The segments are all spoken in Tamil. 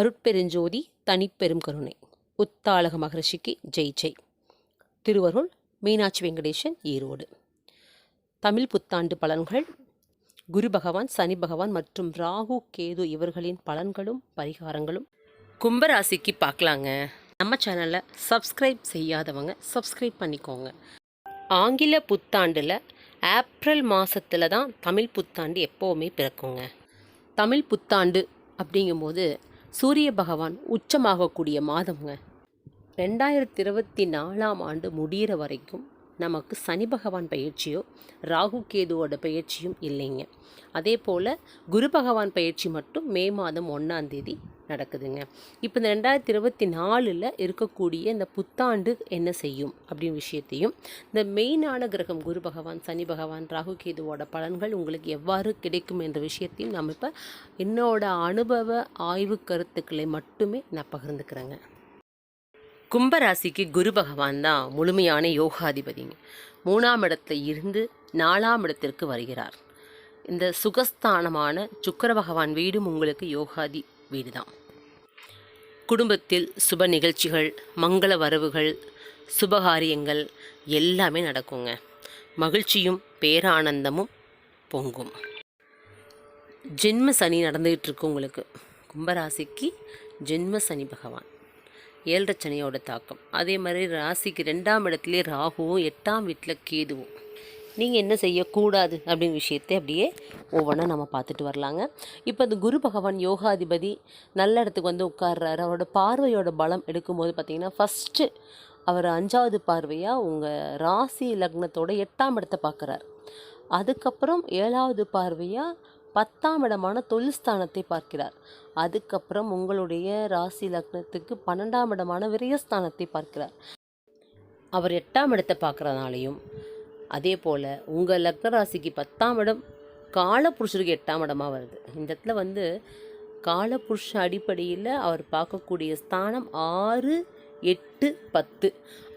அருட்பெருஞ்சோதி தனிப்பெரும் கருணை. உத்தாளக மகரிஷிக்கு ஜெய் ஜெய். திருவருள் மீனாட்சி வெங்கடேசன் ஈரோடு. தமிழ் புத்தாண்டு பலன்கள். குரு பகவான் சனி பகவான் மற்றும் ராகு கேது இவர்களின் பலன்களும் பரிகாரங்களும். கும்பராசிக்கு பார்க்கலாங்க. நம்ம சேனலை சப்ஸ்கிரைப் செய்யாதவங்க சப்ஸ்கிரைப் பண்ணிக்கோங்க. ஆங்கில புத்தாண்டில் ஏப்ரல் மாதத்தில் தான் தமிழ் புத்தாண்டு எப்போவுமே பிறக்குங்க. தமிழ் புத்தாண்டு அப்படிங்கும்போது சூரிய பகவான் உச்சமாகக்கூடிய மாதம்ங்க. ரெண்டாயிரத்தி இருபத்தி நாலாம் ஆண்டு முடிகிற வரைக்கும் நமக்கு சனி பகவான் பயிற்சியோ ராகு கேதுவோட பயிற்சியும் இல்லைங்க. அதே போல் குரு பகவான் பயிற்சி மட்டும் மே மாதம் ஒன்றாந்தேதி நடக்குதுங்க. இப்போ இந்த ரெண்டாயிரத்தி இருபத்தி நாலில் இருக்கக்கூடிய இந்த புத்தாண்டு என்ன செய்யும் அப்படின்னு விஷயத்தையும் இந்த மெயினான கிரகம் குரு பகவான் சனி பகவான் ராகு கேதுவோட பலன்கள் உங்களுக்கு எவ்வாறு கிடைக்கும் என்ற விஷயத்தையும் நம்ம இப்போ என்னோட அனுபவ ஆய்வு கருத்துக்களை மட்டுமே நான் பகிர்ந்துக்கிறேங்க. கும்பராசிக்கு குரு பகவான் தான் முழுமையான யோகாதிபதிங்க. மூணாம் இடத்துல இருந்து நாலாம் இடத்திற்கு வருகிறார். இந்த சுகஸ்தானமான சுக்கர பகவான் வீடும் உங்களுக்கு யோகாதி வீடு தான் குடும்பத்தில் சுப நிகழ்ச்சிகள் மங்கள வரவுகள் சுபகாரியங்கள் எல்லாமே நடக்குங்க. மகிழ்ச்சியும் பேரானந்தமும் பொங்கும். ஜென்ம சனி நடந்துகிட்டு இருக்கு உங்களுக்கு. கும்பராசிக்கு ஜென்ம சனி பகவான். ஏழரை சனியோட தாக்கம். அதே மாதிரி ராசிக்கு ரெண்டாம் இடத்துலேயே ராகுவும் எட்டாம் வீட்டில் கேதுவும். நீங்கள் என்ன செய்யக்கூடாது அப்படிங்கிற விஷயத்தை அப்படியே ஒவ்வொன்றா நம்ம பார்த்துட்டு வரலாங்க. இப்போ இந்த குரு பகவான் யோகாதிபதி நல்ல இடத்துக்கு வந்து உட்கார்றாரு. அவரோட பார்வையோட பலம் எடுக்கும்போது பார்த்திங்கன்னா ஃபஸ்ட்டு அவர் அஞ்சாவது பார்வையாக உங்கள் ராசி லக்னத்தோட எட்டாம் இடத்தை பார்க்குறார். அதுக்கப்புறம் ஏழாவது பார்வையாக பத்தாம் இடமான தொழில்ஸ்தானத்தை பார்க்கிறார். அதுக்கப்புறம் உங்களுடைய ராசி லக்னத்துக்கு பன்னெண்டாம் இடமான விரயஸ்தானத்தை பார்க்கிறார். அவர் எட்டாம் இடத்தை பார்க்குறதுனாலையும் அதே போல் உங்கள் லக்ன ராசிக்கு பத்தாம் இடம் காலப்புருஷருக்கு எட்டாம் இடமாக வருது. இந்த இடத்துல வந்து காலப்புருஷ அடிப்படையில் அவர் பார்க்கக்கூடிய ஸ்தானம் ஆறு எட்டு பத்து.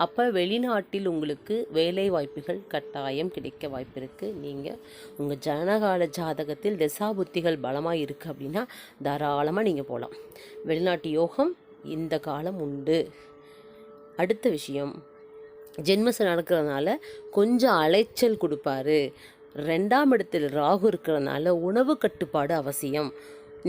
அப்போ வெளிநாட்டில் உங்களுக்கு வேலை வாய்ப்புகள் கட்டாயம் கிடைக்க வாய்ப்பு இருக்குது நீங்கள் உங்கள் ஜனகால ஜாதகத்தில் தசாபுத்திகள் பலமாக இருக்குது அப்படின்னா தாராளமாக நீங்கள் போகலாம் வெளிநாட்டு யோகம் இந்த காலம் உண்டு. அடுத்த விஷயம் ஜென்மசம் நடக்கிறதுனால கொஞ்சம் அலைச்சல் கொடுப்பாரு. ரெண்டாம் இடத்தில் ராகு இருக்கிறதுனால உணவு கட்டுப்பாடு அவசியம்.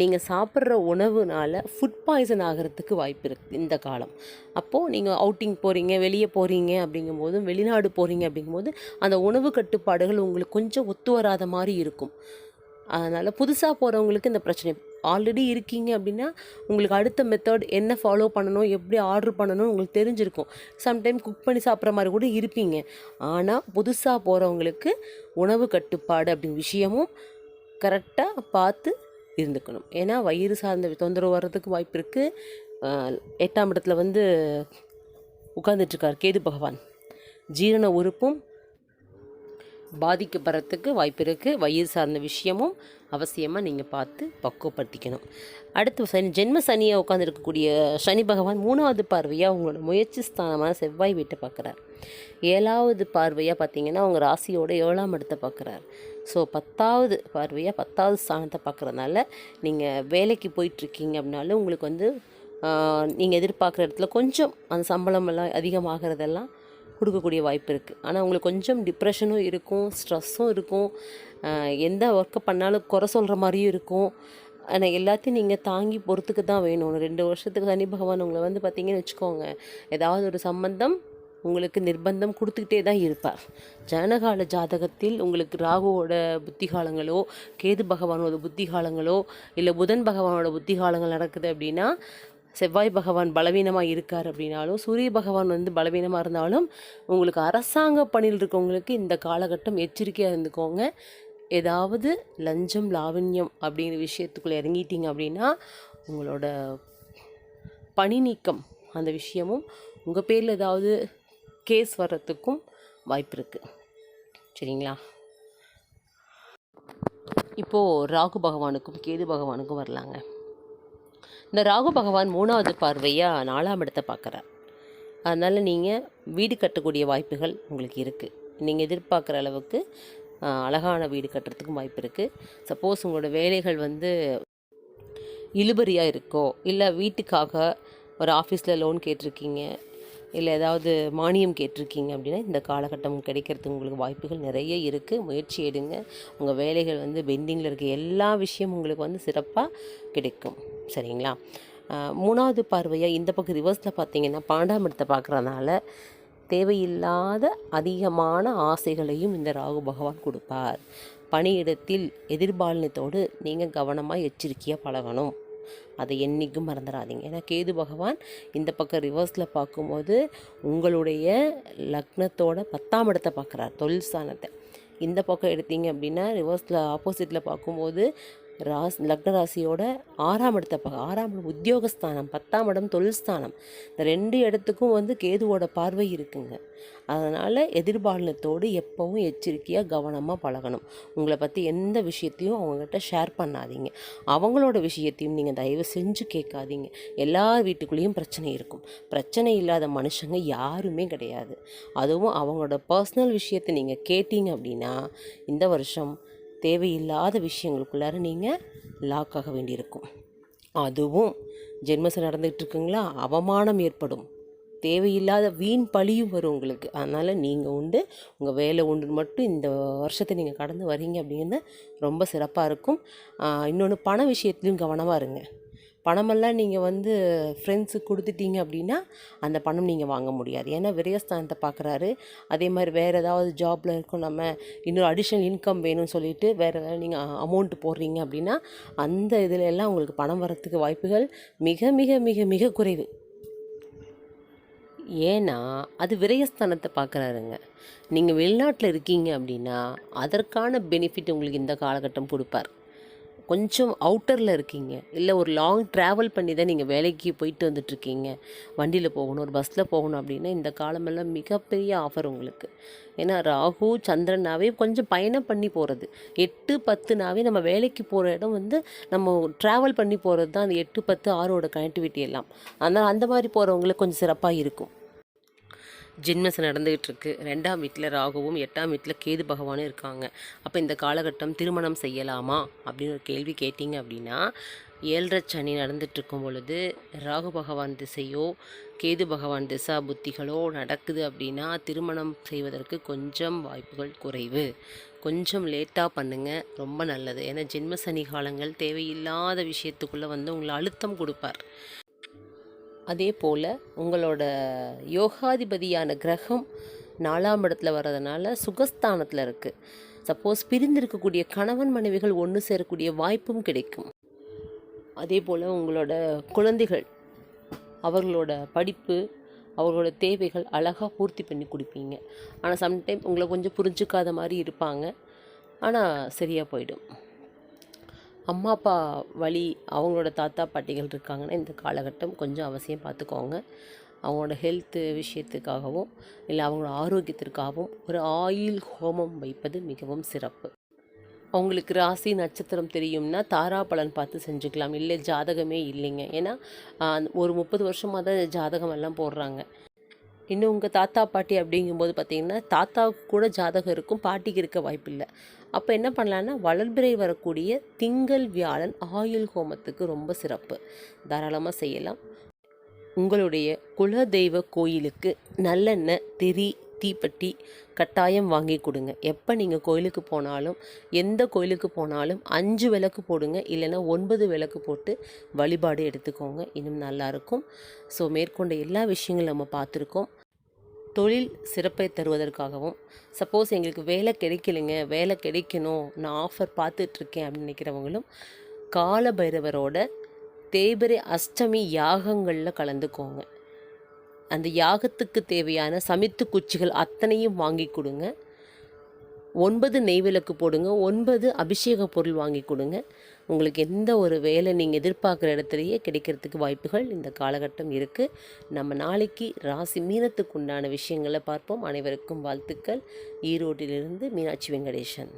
நீங்கள் சாப்பிட்ற உணவுனால் ஃபுட் பாய்சன் ஆகிறதுக்கு வாய்ப்பு இருக்குது இந்த காலம். அப்போது நீங்கள் அவுட்டிங் போகிறீங்க வெளியே போகிறீங்க அப்படிங்கும்போதும் வெளிநாடு போகிறீங்க அப்படிங்கும்போது அந்த உணவு கட்டுப்பாடுகள் உங்களுக்கு கொஞ்சம் ஒத்து வராத மாதிரி இருக்கும். அதனால் புதுசாக போகிறவங்களுக்கு இந்த பிரச்சனை ஆல்ரெடி இருக்கீங்க அப்படின்னா உங்களுக்கு அடுத்த மெத்தட் என்ன ஃபாலோ பண்ணணும் எப்படி ஆர்டர் பண்ணணும் உங்களுக்கு தெரிஞ்சிருக்கும். சம்டைம் குக் பண்ணி சாப்பிட்ற மாதிரி கூட இருப்பீங்க. ஆனால் புதுசாக போகிறவங்களுக்கு உணவு கட்டுப்பாடு அப்படிங்கிற விஷயமும் கரெக்டாக பார்த்து இருந்துக்கணும். ஏன்னா வயிறு சார்ந்த தொந்தரவு வர்றதுக்கு வாய்ப்பு இருக்குது எட்டாம் இடத்துல வந்து உட்காந்துட்ருக்கார் கேது பகவான். ஜீரண உறுப்பும் பாதிக்கப்படுறதுக்கு வாய்ப்பு இருக்குது வயிறு சார்ந்த விஷயமும் அவசியமாக நீங்கள் பார்த்து பக்குவப்படுத்திக்கணும். அடுத்து சனி ஜென்ம சனியாக உட்காந்துருக்கக்கூடிய சனி பகவான் மூணாவது பார்வையாக உங்களோட முயற்சி ஸ்தானமான செவ்வாய் வீட்டை பார்க்குறார். ஏழாவது பார்வையாக பார்த்தீங்கன்னா அவங்க ராசியோட ஏழாம் இடத்தை பார்க்குறார். ஸோ பத்தாவது பார்வையாக பத்தாவது ஸ்தானத்தை பார்க்குறதுனால நீங்கள் வேலைக்கு போயிட்டுருக்கீங்க அப்படின்னாலும் உங்களுக்கு வந்து நீங்கள் எதிர்பார்க்குற இடத்துல கொஞ்சம் அந்த சம்பளம் எல்லாம் அதிகமாகிறதெல்லாம் கொடுக்கக்கூடிய வாய்ப்பு இருக்குது ஆனால் உங்களுக்கு கொஞ்சம் டிப்ரெஷனும் இருக்கும் ஸ்ட்ரெஸ்ஸும் இருக்கும். எந்த ஒர்க்கை பண்ணாலும் குறை சொல்கிற மாதிரியும் இருக்கும். ஆனால் எல்லாத்தையும் நீங்கள் தாங்கி பொறுத்துக்கு தான் வேணும். ரெண்டு வருஷத்துக்கு சனி பகவான் உங்களை வந்து பார்த்தீங்கன்னு வச்சுக்கோங்க. ஏதாவது ஒரு சம்பந்தம் உங்களுக்கு நிர்பந்தம் கொடுத்துக்கிட்டே தான் இருப்பார். ஜனகால ஜாதகத்தில் உங்களுக்கு ராகுவோட புத்தி காலங்களோ கேது பகவானோட புத்தி காலங்களோ இல்லை புதன் பகவானோட புத்தி காலங்கள் நடக்குது அப்படின்னா செவ்வாய் பகவான் பலவீனமாக இருக்கார் அப்படின்னாலும் சூரிய பகவான் வந்து பலவீனமாக இருந்தாலும் உங்களுக்கு அரசாங்க பணியில் இருக்கவங்களுக்கு இந்த காலகட்டம் எச்சரிக்கையாக இருந்துக்கோங்க. ஏதாவது லஞ்சம் லாவண்யம் அப்படிங்கிற விஷயத்துக்குள்ளே இறங்கிட்டீங்க அப்படின்னா உங்களோட பணி நீக்கம் அந்த விஷயமும் உங்கள் பேரில் ஏதாவது கேஸ் வர்றதுக்கும் வாய்ப்பு இருக்குது சரிங்களா? இப்போது ராகு பகவானுக்கும் கேது பகவானுக்கும் வரலாங்க. இந்த ராகு பகவான் மூணாவது பார்வையாக நாலாம் இடத்தை பார்க்குறார். அதனால் நீங்கள் வீடு கட்டக்கூடிய வாய்ப்புகள் உங்களுக்கு இருக்குது நீங்கள் எதிர்பார்க்குற அளவுக்கு அழகான வீடு கட்டுறதுக்கும் வாய்ப்பு இருக்குது சப்போஸ் உங்களோட வேலைகள் வந்து இழுபறியாக இருக்கோ இல்லை வீட்டுக்காக ஒரு ஆஃபீஸில் லோன் கேட்டிருக்கீங்க இல்லை ஏதாவது மானியம் கேட்டிருக்கீங்க அப்படின்னா இந்த காலகட்டம் கிடைக்கிறதுக்கு உங்களுக்கு வாய்ப்புகள் நிறைய இருக்குது முயற்சி எடுங்க. உங்கள் வேலைகள் வந்து பெண்டிங்கில் இருக்க எல்லா விஷயமும் உங்களுக்கு வந்து சிறப்பாக கிடைக்கும். சரிங்களா? மூணாவது பார்வையாக இந்த பக்கம் ரிவர்ஸில் பார்த்தீங்கன்னா பாண்டாம் பார்க்குறதுனால தேவையில்லாத அதிகமான ஆசைகளையும் இந்த ராகு பகவான் கொடுப்பார். பணியிடத்தில் எதிர்பாலினத்தோடு நீங்கள் கவனமாக எச்சரிக்கையாக பழகணும். அதை என்றைக்கும் மறந்துடாதீங்க ஏன்னா கேது பகவான் இந்த பக்கம் ரிவர்ஸில் பார்க்கும்போது உங்களுடைய லக்னத்தோட பத்தாம் இடத்தை பார்க்குறார் தொழில் ஸ்தானத்தை. இந்த பக்கம் எடுத்தீங்க அப்படின்னா ரிவர்ஸில் ஆப்போசிட்டில் பார்க்கும்போது ராஸ் லக்ன ராசியோட ஆறாம் இடத்தை பார்க்க ஆறாம் இடம் உத்தியோகஸ்தானம் பத்தாம் இடம் தொழில் ஸ்தானம் இந்த ரெண்டு இடத்துக்கும் வந்து கேதுவோட பார்வை இருக்குங்க. அதனால் எதிர்பாலனத்தோடு எப்போவும் எச்சரிக்கையாக கவனமாக பழகணும். உங்களை பற்றி எந்த விஷயத்தையும் அவங்கக்கிட்ட ஷேர் பண்ணாதீங்க. அவங்களோட விஷயத்தையும் நீங்கள் தயவு செஞ்சு கேட்காதீங்க. எல்லா வீட்டுக்குள்ளேயும் பிரச்சனை இருக்கும். பிரச்சனை இல்லாத மனுஷங்க யாருமே கிடையாது. அதுவும் அவங்களோட பர்சனல் விஷயத்தை நீங்கள் கேட்டீங்க அப்படின்னா இந்த வருஷம் தேவையில்லாத விஷயங்களுக்குள்ளார நீங்கள் லாக் ஆக வேண்டியிருக்கும். அதுவும் ஜென்மசம் நடந்துகிட்டு இருக்குங்களா அவமானம் ஏற்படும். தேவையில்லாத வீண் பழியும் வரும் உங்களுக்கு. அதனால் நீங்கள் உண்டு. உங்கள் வேலை உண்டு மட்டும் இந்த வருஷத்தை நீங்கள் கடந்து வரீங்க அப்படின்னு ரொம்ப சிறப்பாக இருக்கும். இன்னொன்று பண விஷயத்துலையும் கவனமாக இருங்க. பணமெல்லாம் நீங்கள் வந்து ஃப்ரெண்ட்ஸுக்கு கொடுத்துட்டீங்க அப்படின்னா அந்த பணம் நீங்கள் வாங்க முடியாது. ஏன்னா விரயஸ்தானத்தை பார்க்குறாரு அதே மாதிரி வேறு ஏதாவது ஜாப்பில் இருக்கோம் நம்ம இன்னொரு அடிஷ்னல் இன்கம் வேணும்னு சொல்லிட்டு வேறு ஏதாவது நீங்கள் அமௌண்ட் போடுறீங்க அப்படின்னா அந்த இதில் எல்லாம் உங்களுக்கு பணம் வரத்துக்கு வாய்ப்புகள் மிக மிக மிக மிக குறைவு. ஏன்னா அது விரயஸ்தானத்தை பார்க்குறாருங்க நீங்கள் வெளிநாட்டில் இருக்கீங்க அப்படின்னா அதற்கான பெனிஃபிட் உங்களுக்கு இந்த காலகட்டம் கொடுப்பார். கொஞ்சம் அவுட்டரில் இருக்கீங்க. இல்லை ஒரு லாங் ட்ராவல் பண்ணி தான் நீங்கள் வேலைக்கு போயிட்டு வந்துட்ருக்கீங்க வண்டியில் போகணும் ஒரு பஸ்ஸில் போகணும் அப்படின்னா இந்த காலமெல்லாம் மிகப்பெரிய ஆஃபர் உங்களுக்கு. ஏன்னா ராகு சந்திரனாவே கொஞ்சம் பயணம் பண்ணி போகிறது எட்டு பத்துனாவே நம்ம வேலைக்கு போகிற இடம் வந்து நம்ம ட்ராவல் பண்ணி போகிறது தான் அந்த எட்டு பத்து ஆறோட கனெக்டிவிட்டி எல்லாம். அதனால் அந்த மாதிரி போகிறவங்களுக்கு கொஞ்சம் சிறப்பாக இருக்கும். ஜென்மஸ் நடந்துகிட்டு இருக்கு ரெண்டாம் வீட்டில் ராகுவும் எட்டாம் வீட்டில் கேது பகவானும் இருக்காங்க. அப்போ இந்த காலகட்டம் திருமணம் செய்யலாமா? அப்படின்னு ஒரு கேள்வி கேட்டிங்க அப்படின்னா ஏழரை சனி நடந்துட்டு இருக்கும் பொழுது ராகு பகவான் திசையோ கேது பகவான் திசா புத்திகளோ நடக்குது அப்படின்னா திருமணம் செய்வதற்கு கொஞ்சம் வாய்ப்புகள் குறைவு. கொஞ்சம் லேட்டாக பண்ணுங்கள் ரொம்ப நல்லது. ஏன்னா ஜென்ம சனி காலங்கள் தேவையில்லாத விஷயத்துக்குள்ளே வந்து உங்களை அழுத்தம் கொடுப்பார். அதே போல் உங்களோட யோகாதிபதியான கிரகம் நாலாம் இடத்துல வர்றதுனால சுகஸ்தானத்தில் இருக்குது சப்போஸ் பிரிந்திருக்கக்கூடிய கணவன் மனைவிகள் ஒன்று சேரக்கூடிய வாய்ப்பும் கிடைக்கும். அதே போல் உங்களோட குழந்தைகள் அவர்களோட படிப்பு அவர்களோட தேவைகள் அழகாக பூர்த்தி பண்ணி கொடுப்பீங்க. ஆனால் சம்டைம் உங்களை கொஞ்சம் புரிஞ்சுக்காத மாதிரி இருப்பாங்க. ஆனால் சரியாக போயிடும். அம்மா அப்பா வழி அவங்களோட தாத்தா பாட்டிகள் இருக்காங்கன்னா இந்த காலகட்டம் கொஞ்சம் அவசியம் பார்த்துக்கோங்க. அவங்களோட ஹெல்த்து விஷயத்துக்காகவும் இல்லை அவங்களோட ஆரோக்கியத்திற்காகவும் ஒரு ஆயில் ஹோமம் வைப்பது மிகவும் சிறப்பு. அவங்களுக்கு ராசி நட்சத்திரம் தெரியும்னா தாரா பலன் பார்த்து செஞ்சுக்கலாம். இல்லை ஜாதகமே இல்லைங்க. ஏன்னா ஒரு முப்பது வருஷமாக தான் ஜாதகம் எல்லாம் போடுறாங்க. இன்னும் உங்கள் தாத்தா பாட்டி அப்படிங்கும்போது பார்த்திங்கன்னா தாத்தாவுக்கு கூட ஜாதகம் இருக்கும் பாட்டிக்கு இருக்க வாய்ப்பில்லை. அப்போ என்ன பண்ணலான்னா வளர்பிறை வரக்கூடிய திங்கள் வியாழன் ஆயுள் ஹோமத்துக்கு ரொம்ப சிறப்பு. தாராளமாக செய்யலாம். உங்களுடைய குலதெய்வ கோயிலுக்கு நல்லெண்ணெய் திரி தீப்பெட்டி கட்டாயம் வாங்கி கொடுங்க. எப்போ நீங்கள் கோயிலுக்கு போனாலும் எந்த கோயிலுக்கு போனாலும் அஞ்சு விளக்கு போடுங்க. இல்லைன்னா ஒன்பது விளக்கு போட்டு வழிபாடு எடுத்துக்கோங்க. இன்னும் நல்லாயிருக்கும் ஸோ மேற்கொண்ட எல்லா விஷயங்களும் நம்ம பார்த்துருக்கோம். தொழில் சிறப்பை தருவதற்காகவும் சப்போஸ் எங்களுக்கு வேலை கிடைக்கலைங்க வேலை கிடைக்கணும் நான் ஆஃபர் பார்த்துட்ருக்கேன் அப்படின்னு நினைக்கிறவங்களும் கால பைரவரோட தேய்பிரை அஷ்டமி யாகங்களில் கலந்துக்கோங்க. அந்த யாகத்துக்கு தேவையான சமித்து குச்சிகள் அத்தனையும் வாங்கி கொடுங்க. ஒன்பது நெய்விளக்கு போடுங்க. ஒன்பது அபிஷேக பொருள் வாங்கி கொடுங்க. உங்களுக்கு எந்த ஒரு வேலை நீங்கள் எதிர்பார்க்குற இடத்துலையே கிடைக்கிறதுக்கு வாய்ப்புகள் இந்த காலகட்டம் இருக்குது நம்ம நாளைக்கு ராசி மீனத்துக்கு உண்டான விஷயங்களை பார்ப்போம். அனைவருக்கும் வாழ்த்துக்கள். ஈரோட்டிலிருந்து மீனாட்சி வெங்கடேசன்.